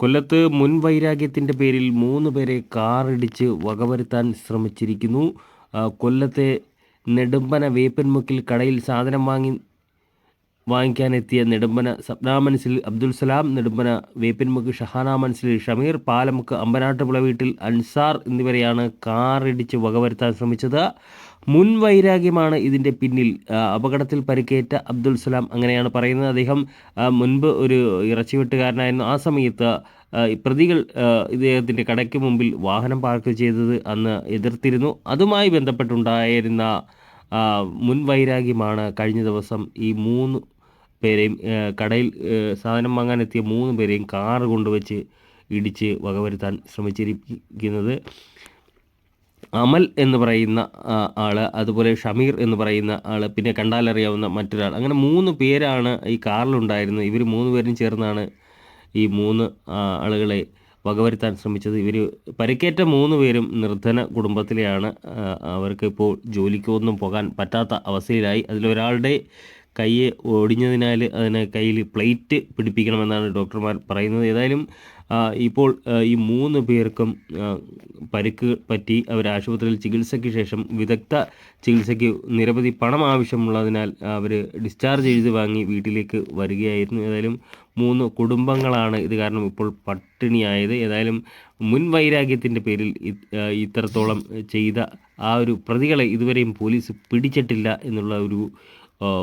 കൊല്ലത്ത് മുൻ വൈരാഗ്യത്തിന്റെ പേരിൽ മൂന്ന് പേരെ കാറിടിച്ച് വകവരുത്താൻ ശ്രമിച്ചിരിക്കുന്നു. കൊല്ലത്തെ നെടുമ്പന വേപ്പൻമുക്കിൽ കടയിൽ സാധനം വാങ്ങി വാങ്ങിക്കാനെത്തിയ നെടുമ്പന സപ്ന മനസ്സിൽ അബ്ദുൽ സലാം നെടുമ്പന വേപ്പിൻമുക്ക് ഷഹാന മനസ്സിൽ ഷമീർ പാലമുക്ക് അമ്പനാട്ടുപുള വീട്ടിൽ അൻസാർ എന്നിവരെയാണ് കാറിടിച്ച് വകവരുത്താൻ ശ്രമിച്ചത്. മുൻ വൈരാഗ്യമാണ് ഇതിന്റെ പിന്നിൽ. അപകടത്തിൽ പരിക്കേറ്റ അബ്ദുൽ സലാം അങ്ങനെയാണ് പറയുന്നത്. അദ്ദേഹം മുൻപ് ഒരു ഇറച്ചിവെട്ടുകാരനായിരുന്നു. ആ സമയത്ത് പ്രതികൾ ഇദ്ദേഹത്തിന്റെ കടയ്ക്ക് മുമ്പിൽ വാഹനം പാർക്ക് ചെയ്തത് അന്ന് എതിർത്തിരുന്നു. അതുമായി ബന്ധപ്പെട്ടുണ്ടായിരുന്ന മുൻ വൈരാഗ്യമാണ് കഴിഞ്ഞ ദിവസം ഈ മൂന്ന് പേരെയും കടയിൽ സാധനം വാങ്ങാൻ എത്തിയ മൂന്ന് പേരെയും കാറ് കൊണ്ടുവച്ച് ഇടിച്ച് വകവരുത്താൻ ശ്രമിച്ചിരിക്കുന്നത് അമൽ എന്ന് പറയുന്ന ആൾ അതുപോലെ ഷമീർ എന്ന് പറയുന്ന ആൾ പിന്നെ കണ്ടാലറിയാവുന്ന മറ്റൊരാൾ. അങ്ങനെ മൂന്ന് പേരാണ് ഈ കാറിലുണ്ടായിരുന്നത്. ഇവർ മൂന്ന് പേരും ചേർന്നാണ് ഈ മൂന്ന് ആളുകളെ വകവരുത്താൻ ശ്രമിച്ചത്. ഇവർ പരിക്കേറ്റ മൂന്ന് പേരും നിർധന കുടുംബത്തിലെയാണ് അവർക്ക് ഇപ്പോൾ ജോലിക്കൊന്നും പോകാൻ പറ്റാത്ത അവസ്ഥയിലായി. അതിലൊരാളുടെ കൈ ഒടിഞ്ഞതിനാൽ അതിനെ കയ്യിൽ പ്ലേറ്റ് പിടിപ്പിക്കണമെന്നാണ് ഡോക്ടർമാർ പറയുന്നത്. ഏതായാലും ഇപ്പോൾ ഈ മൂന്ന് പേർക്കും പരുക്ക് പറ്റി അവർ ആശുപത്രിയിൽ ചികിത്സയ്ക്ക് ശേഷം വിദഗ്ധ ചികിത്സയ്ക്ക് നിരവധി പണം ആവശ്യമുള്ളതിനാൽ അവർ ഡിസ്ചാർജ് എഴുതി വാങ്ങി വീട്ടിലേക്ക് വരികയായിരുന്നു. ഏതായാലും മൂന്ന് കുടുംബങ്ങളാണ് ഇത് കാരണം ഇപ്പോൾ പട്ടിണിയായത്. ഏതായാലും മുൻ വൈരാഗ്യത്തിന്റെ പേരിൽ ഇത്രത്തോളം ചെയ്ത ആ ഒരു പ്രതികളെ ഇതുവരെയും പോലീസ് പിടിച്ചിട്ടില്ല എന്നുള്ള ഒരു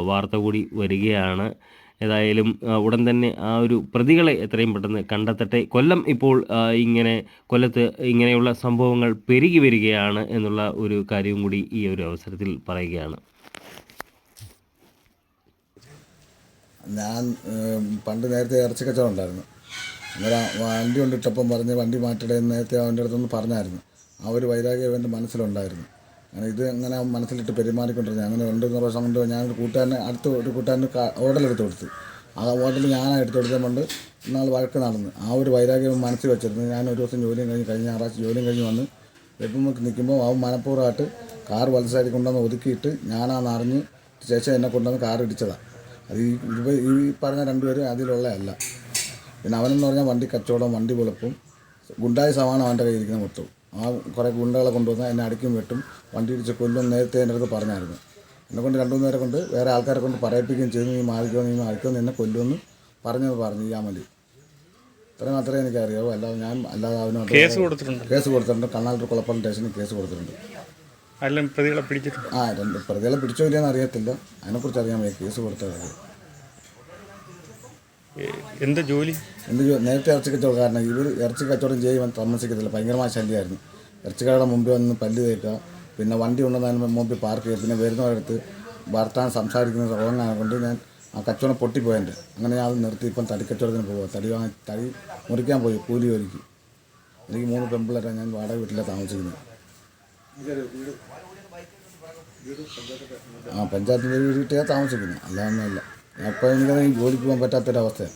വാർത്ത കൂടി വരികയാണ്. ഏതായാലും ഉടൻ തന്നെ ആ ഒരു പ്രതികളെ എത്രയും പെട്ടെന്ന് കണ്ടെത്തട്ടെ. കൊല്ലം ഇപ്പോൾ ഇങ്ങനെ കൊല്ലത്ത് ഇങ്ങനെയുള്ള സംഭവങ്ങൾ പെരുകി വരികയാണ് എന്നുള്ള ഒരു കാര്യവും കൂടി ഈ ഒരു അവസരത്തിൽ പറയുകയാണ്. ഞാൻ പണ്ട് നേരത്തെ ഇറച്ചി കച്ചവടം ഉണ്ടായിരുന്നു അന്നേരം വണ്ടി കൊണ്ടിട്ടപ്പം പറഞ്ഞ് വണ്ടി മാറ്റടേ നേരത്തെ അവന്റെ അടുത്തൊന്ന് പറഞ്ഞായിരുന്നു. ആ ഒരു വൈരാഗ്യം എന്റെ മനസ്സിലുണ്ടായിരുന്നു. അങ്ങനെ ഇത് അവൻ മനസ്സിലിട്ട് പെരുമാറിക്കൊണ്ടിരുന്നത്. അങ്ങനെ രണ്ട് മൂന്ന് പ്രാവശ്യം കൊണ്ട് ഞാനൊരു കൂട്ടുകാരനെ അടുത്ത ഒരു കൂട്ടുകാരന് ഓടലെടുത്ത് കൊടുത്തു. ആ ഓടൽ ഞാനാണ് എടുത്ത് കൊടുത്തത് കൊണ്ട് ഇന്നാൾ വഴക്ക് നടന്ന്. ആ ഒരു വൈരാഗ്യം മനസ്സിൽ വെച്ചിരുന്നു. ഞാൻ ഒരു ദിവസം ജോലിയും കഴിഞ്ഞ് കഴിഞ്ഞ ഞായറാഴ്ച ജോലിയും കഴിഞ്ഞ് വന്ന് വെപ്പുമ്പക്ക് നിൽക്കുമ്പോൾ അവൻ മനഃപൂർവമായിട്ട് കാർ വലസൈഡിൽ കൊണ്ടുവന്ന് ഒതുക്കിയിട്ട് ഞാനാന്ന് അറിഞ്ഞ് ശേഷം എന്നെ കൊണ്ടുവന്ന് കാർ ഇടിച്ചതാണ് അത് ഈ ഈ പറഞ്ഞ രണ്ടുപേരും അതിലുള്ളതല്ല. പിന്നെ അവനെന്ന് പറഞ്ഞാൽ വണ്ടി കച്ചവടം വണ്ടി വെളുപ്പും ഗുണ്ടായ സമാനം അവന്റെ കയ്യിൽ ഇരിക്കുന്ന മൊത്തം ആ കുറേ ഗുണ്ടകളെ കൊണ്ടുവന്ന് എന്നെ അടിക്കും വെട്ടും വണ്ടി ഇടിച്ച് കൊല്ലും നേരത്തെ എന്റെ അടുത്ത് പറഞ്ഞായിരുന്നു. എന്നെ കൊണ്ട് രണ്ടു മൂന്ന് നേരെ കൊണ്ട് വേറെ ആൾക്കാരെ കൊണ്ട് പറയിപ്പിക്കുകയും ചെയ്തു നീ മാറിക്കോ നീ മാറിക്കോ എന്നെ കൊല്ലുമെന്ന് പറഞ്ഞത് പറഞ്ഞു ഈ അമലി. ഇത്ര മാത്രമേ എനിക്കറിയാവൂ. അല്ലാതെ ഞാൻ അല്ലാതെ അവനോട് കേസ് കൊടുത്തിട്ടുണ്ട്. കേസ് കൊടുത്തിട്ടുണ്ട്. കണ്ണാലൂർ കുളപ്പള്ളി സ്റ്റേഷനിൽ കേസ് കൊടുത്തിട്ടുണ്ട്. പ്രതികളെ പിടിച്ചിട്ടുണ്ട്. ആ രണ്ട് പ്രതികളെ പിടിച്ചോ ഇല്ലയെന്ന് അറിയത്തില്ല. അതിനെക്കുറിച്ച് അറിയാൻ വേണ്ടി കേസ് കൊടുത്ത കാര്യം ഏ, എന്താ ജോലി? എന്ത്? നേരത്തെ ഇറച്ചി കാരണം ഇവർ ഇറച്ചി കച്ചവടം ചെയ്യുവാൻ താമസിക്കത്തില്ല. ഭയങ്കരമായ ശല്യമായിരുന്നു. ഇറച്ചിക്കടയുടെ മുമ്പിൽ വന്ന് പല്ല് തേക്കുക പിന്നെ വണ്ടി ഉണ്ടെന്നതിന് മുമ്പിൽ പാർക്ക് ചെയ്യുക പിന്നെ വരുന്നവരടുത്ത് വർത്താൻ സംസാരിക്കുന്ന റോങ്ങാനെ കൊണ്ട് ഞാൻ ആ കച്ചവടം പൊട്ടിപ്പോയതിന്റെ. അങ്ങനെ ഞാൻ അത് നിർത്തി. ഇപ്പം തടി കച്ചവടത്തിന് പോകുക തടി വാങ്ങി തടി മുറിക്കാൻ പോയി കൂലി ഒരുക്കി എനിക്ക് മൂന്ന് പെമ്പിളരെ ഞാൻ വാടക വീട്ടിലാണ് താമസിക്കുന്നത്. ആ പഞ്ചായത്തിന്റെ വീട്ടിലാണ് താമസിക്കുന്നത്. അല്ലാതൊന്നുമല്ല അപ്പോൾ എനിക്കത് ജോലിക്ക് പോകാൻ പറ്റാത്തൊരവസ്ഥയാണ്.